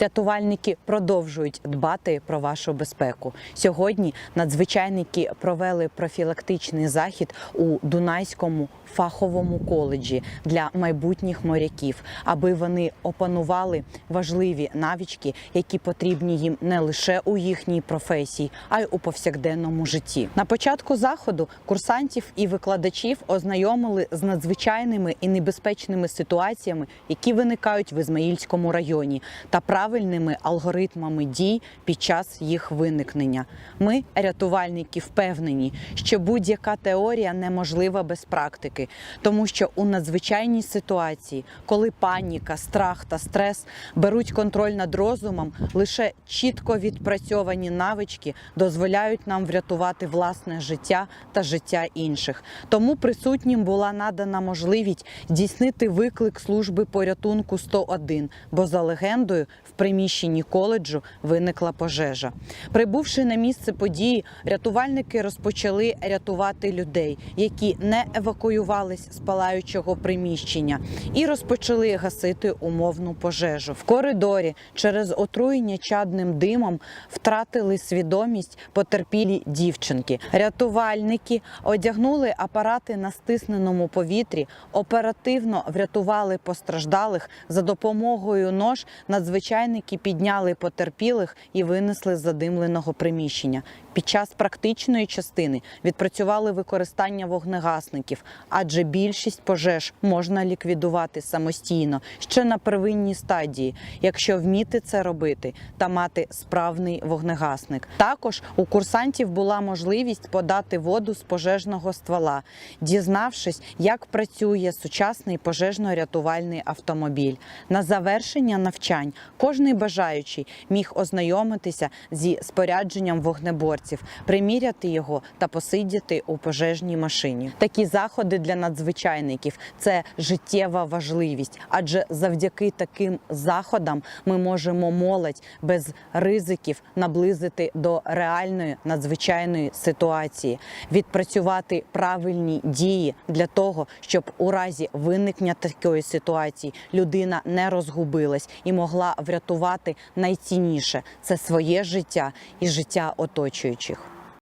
Рятувальники продовжують дбати про вашу безпеку. Сьогодні надзвичайники провели профілактичний захід у Дунайському фаховому коледжі для майбутніх моряків, аби вони опанували важливі навички, які потрібні їм не лише у їхній професії, а й у повсякденному житті. На початку заходу курсантів і викладачів ознайомили з надзвичайними і небезпечними ситуаціями, які виникають в Ізмаїльському районі, та правильними алгоритмами дій під час їх виникнення. Ми, рятувальники, впевнені, що будь-яка теорія неможлива без практики, тому що у надзвичайній ситуації, коли паніка, страх та стрес беруть контроль над розумом, лише чітко відпрацьовані навички дозволяють нам врятувати власне життя та життя інших. Тому присутнім була надана можливість здійснити виклик служби порятунку 101, бо за легендою в приміщенні коледжу виникла пожежа. Прибувши на місце події, рятувальники розпочали рятувати людей, які не евакуювались з палаючого приміщення, і розпочали гасити умовну пожежу. В коридорі через отруєння чадним димом втратили свідомість потерпілі дівчинки. Рятувальники одягнули апарати на стисненому повітрі, оперативно врятували постраждалих за допомогою нож. Надзвичайники підняли потерпілих і винесли з задимленого приміщення. Під час практичної частини відпрацювали використання вогнегасників, адже більшість пожеж можна ліквідувати самостійно ще на первинній стадії, якщо вміти це робити та мати справний вогнегасник. Також у курсантів була можливість подати воду з пожежного ствола, дізнавшись, як працює сучасний пожежно-рятувальний автомобіль. На завершення навчань кожний бажаючий міг ознайомитися зі спорядженням вогнеборців, приміряти його та посидіти у пожежній машині. Такі заходи для надзвичайників це життєва важливість, адже завдяки таким заходам ми можемо молодь без ризиків наблизити до реальної надзвичайної ситуації, відпрацювати правильні дії для того, щоб у разі виникнення такої ситуації людина не розгубилась і могла врятувати найцінніше це своє життя і життя оточуючих.